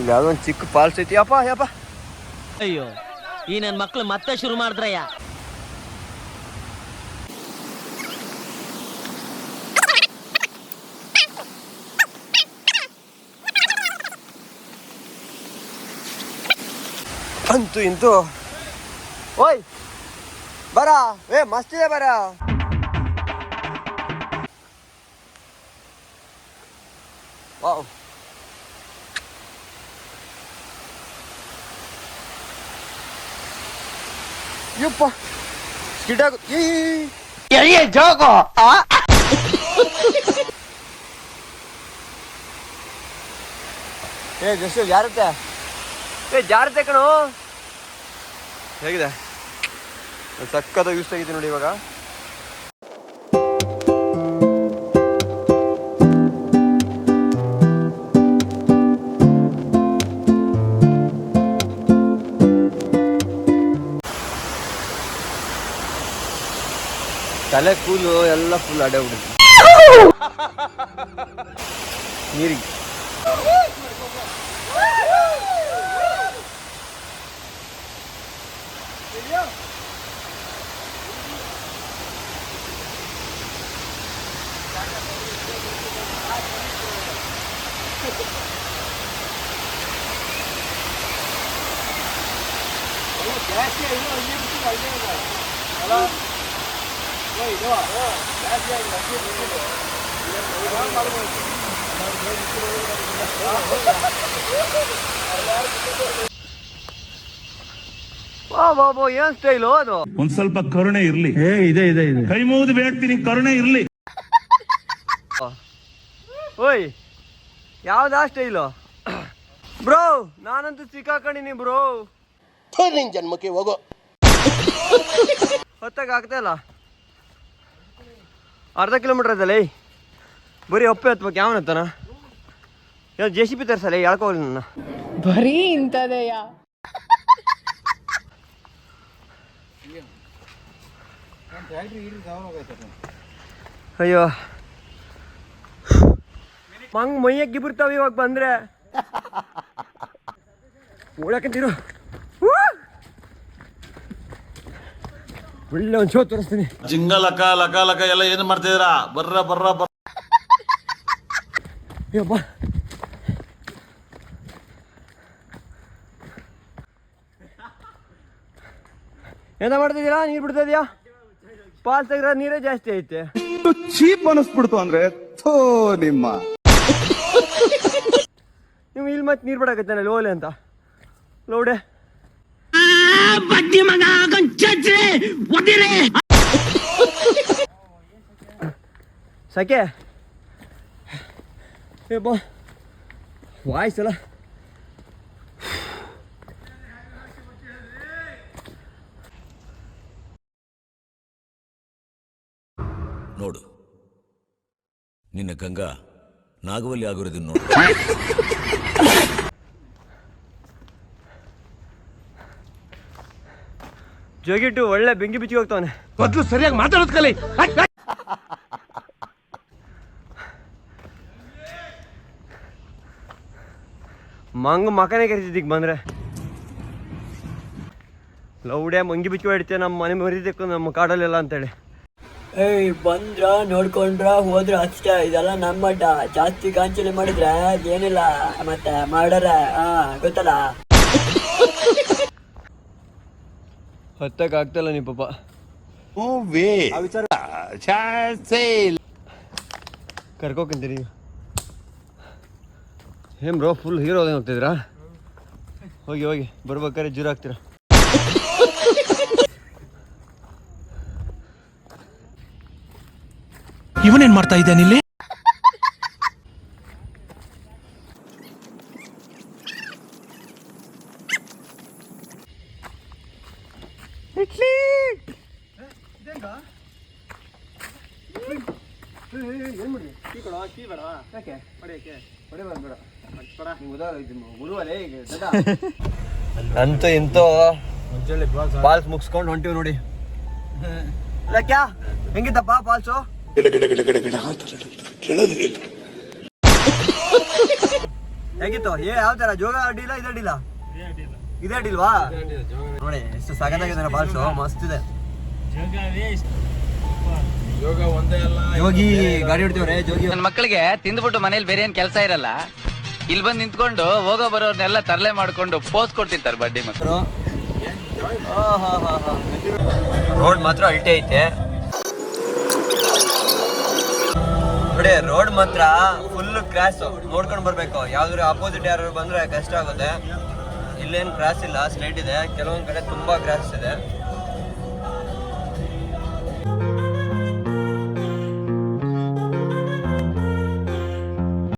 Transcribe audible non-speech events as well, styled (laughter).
ಇಲ್ಲಿ ಯಾವುದೋ ಒಂದು ಚಿಕ್ಕ ಫಾಲ್ಸ್ ಐತಿ. ಯಪ್ಪ ಯಪ್ಪ. ಅಯ್ಯೋ ಈ ನನ್ ಮಕ್ಳು ಮತ್ತೆ ಶುರು ಮಾಡಿದ್ರಯ್ಯ. ಅಂತೂ ಇಂತೂ. ಓಯ್ ಬರ. ಏ ಮಸ್ತ್ ಇದೆ ಬರ. ವಾವ್. ಯಪ್ಪ. ಸ್ಕಿಡಾಗ ಎಲ್ಲಿ ಈ ಏ ಜಸ್ಟ್ ಜಾರತ್ತೆ ಏ ಜಾರತ್ತೆ ಕಣೋ. ಹೇಗಿದೆ? ಸಕ್ಕದ ಯೂಸ್ ಆಗಿದೆ ನೋಡಿ ಇವಾಗ. ತಲೆ ಕೂಲು ಎಲ್ಲ ಫುಲ್ ಅಡೆ ಬಿಡುತ್ತೆ ನೀರಿಗೆ ವಾ ಬಾ ವಾ ಏನ್ ಸ್ಟೈಲು ಅದು? ಒಂದ್ ಸ್ವಲ್ಪ ಕರುಣೆ ಇರ್ಲಿ. ಏ ಇದೆ ಇದೆ ಇದೆ. ಕೈ ಮುಗಿದು ಬೇಡ್ತೀನಿ ಕರುಣೆ ಇರ್ಲಿ. (laughs) ಓಯ್ ಯಾವ್ದಾ ಸ್ಟೈಲು ಬ್ರೋ ನಾನಂತೂ ಸಿಕ್ಕಾಕೊಂಡಿನಿ ಬ್ರೋ. ನಿನ್ ಜನ್ಮಕ್ಕೆ ಹೋಗೋ. ಹೊತ್ತಾಗ ಆಗ್ತಾ ಇಲ್ಲ. ಅರ್ಧ ಕಿಲೋಮೀಟರ್ ಅದಲ್ಲ ಏಯ್. ಬರೀ ಒಪ್ಪೆ ಹತ್ಬೇಕು ಯಾವನತ್ತಾನ ಯಾವ ಜೆ ಸಿ ಪಿ ತರ್ಸಲ್ಲ ಹೇಳ್ಕೋಲಿ ನನ್ನ. ಬರೀ ಇಂಥದೇಯ? ಅಯ್ಯೋ. ಮಂಗ್ ಮೈಯಕ್ಕೆ ಬಿರ್ತಾವ ಇವಾಗ ಬಂದ್ರೆ. ಓಡಕಂತೀರು. ಒಳ್ಳೆ ಒಂದು ಶೋ ತೋರಿಸ್ತೀನಿ. ಜಿಂಗ ಲಕ ಲಕ ಲಕ ಎಲ್ಲ ಏನ್ ಮಾಡ್ತಿದ್ದೀರಾ? ಬರ್ರ ಬರ್ರ ಬರ್ರ. ಅಯ್ಯಪ್ಪ ಏನ ಮಾಡ್ತಿದ್ದೀರಾ? ನೀರು ಬಿಡ್ತಾ ಇದೆಯಾ? ಪಾಲ್ ತೆಗ್ರ ನೀರೇ ಜಾಸ್ತಿ ಐತೆ. ಚೀಪ್ ಅನಿಸ್ಬಿಡ್ತು ಅಂದ್ರೆ ಥೋ ನಿಮ್ಮ. ನೀವು ಇಲ್ಲಿ ಮತ್ತೆ ನೀರು ಬಿಡಕತ್ತಾನೆ ಲೋಲೆ ಅಂತ. ಲೋಡೆ. ಸಕೆ. ಏ ಬಾ. ವಾಯ್ಸ್ ಅಲ್ಲ ನೋಡು. ನಿನ್ನ ಗಂಗಾ ನಾಗವಲ್ಲಿ ಆಗಿರೋದನ್ನ ನೋಡು. (laughs) ಜೋಗಿಟ್ಟು ಒಳ್ಳೆ ಬೆಂಕಿ ಬಿಚ್ಚಿ ಹೋಗ್ತಾವನೆ. ಮೊದ್ಲು ಸರಿಯಾಗಿ ಮಾತಾಡೋದು ಕಲಿ. ಮಂಗ ಮಕನೇ ಕರಿತಿದ್ದೀಗ ಬಂದ್ರೆ. ಲೌಡೇ ಮಂಗಿ ಬಿಚ್ಚಿ ಹೊಡಿತೆ ನಮ್ಮ ಮನೆ ಮರಿದಕ್ಕೆ ನಮ್ಮ ಕಾಡಲ್ಲೆಲ್ಲ ಅಂತೇಳಿ. ಏಯ್ ಬಂದ್ರ ನೋಡ್ಕೊಂಡ್ರ ಹೋದ್ರ ಅಷ್ಟೇ ಇದೆಲ್ಲ ನಮ್ಮ ಜಾಸ್ತಿ ಕಾಂಚಲಿ ಮಾಡಿದ್ರೆ ಏನಿಲ್ಲ ಮತ್ತೆ ಮಾಡರ ಹಾ ಗೊತ್ತಲ್ಲ? ಹತ್ತಕ್ಕೆ ಆಗ್ತಲ್ಲ ನೀ ಪಾಪ. ಕರ್ಕೋಕಂತೀರಿ ಏನ್ ಬ್ರೋ ಫುಲ್ ಹೀರೋ ಹೋಗ್ತಿದ್ರಾ ಹೋಗಿ ಹೋಗಿ. ಬರ್ಬೇಕಾದ್ರೆ ಜೀರೋ ಆಗ್ತೀರಾ ಇವನೇನ್ ಮಾಡ್ತಾ ಇದ್ದಾನೆ ಇಲ್ಲಿ ಅಂತೂ ಇಂತೂ ಬಾಲ್ಸ್ ಮುಗಿಸ್ಕೊಂಡು ಹೊಂಟಿವಿ ನೋಡಿ. ಹೆಂಗಿದ್ದಪ್ಪ ಹೆಂಗಿತ್ತಪ್ಪ ಬಾಲ್ಸು? ಹೇಗಿತ್ತು? ಏ ಯಾವ ತರ ಜೋಗ ಅಡ್ಡಿಲ್ಲ ಇದೇ ಅಡ್ಡಿಲ್ಲ ಇದೇ ಅಡ್ಡಿಲ್ವಾ? ನೋಡಿ ಎಷ್ಟು ಸಗದಾಗಿದೆ ಬಾಲ್ಸು ಮಸ್ತ್ ಇದೆ. ಯೋಗಿ ಗಾಡಿ ಹೊಡ್ತೀವ್ರೆ ಜೋಗಿ ನನ್ನ ಮಕ್ಕಳಿಗೆ ತಿಂದ್ಬಿಟ್ಟು ಮನೇಲಿ ಬೇರೆ ಏನ್ ಕೆಲಸ ಇರಲ್ಲ. ಇಲ್ಲಿ ಬಂದು ನಿಂತ್ಕೊಂಡು ಹೋಗೋ ಬರೋರ್ನೆಲ್ಲ ತರಲೆ ಮಾಡ್ಕೊಂಡು ಪೋಸ್ ಕೊಡ್ತಿರ್ತಾರೆ ಬಡ್ಡಿ ಮಕ್ಕಳು ರೋಡ್ ಮಾತ್ರ ಅಲ್ಟಿ ಐತೆ. ನೋಡಿ ರೋಡ್ ಮಾತ್ರ ಫುಲ್ ಕ್ರಾಸ್ ನೋಡ್ಕೊಂಡು ಬರ್ಬೇಕು. ಯಾವ್ದಾದ್ರು ಅಪೋಸಿಟ್ ಯಾರು ಬಂದ್ರೆ ಕಷ್ಟ ಆಗುತ್ತೆ. ಇಲ್ಲೇನು ಕ್ರಾಸ್ ಇಲ್ಲ ಸ್ಲೈಟ್ ಇದೆ. ಕೆಲವೊಂದ್ ಕಡೆ ತುಂಬಾ ಕ್ರಾಸ್ ಇದೆ.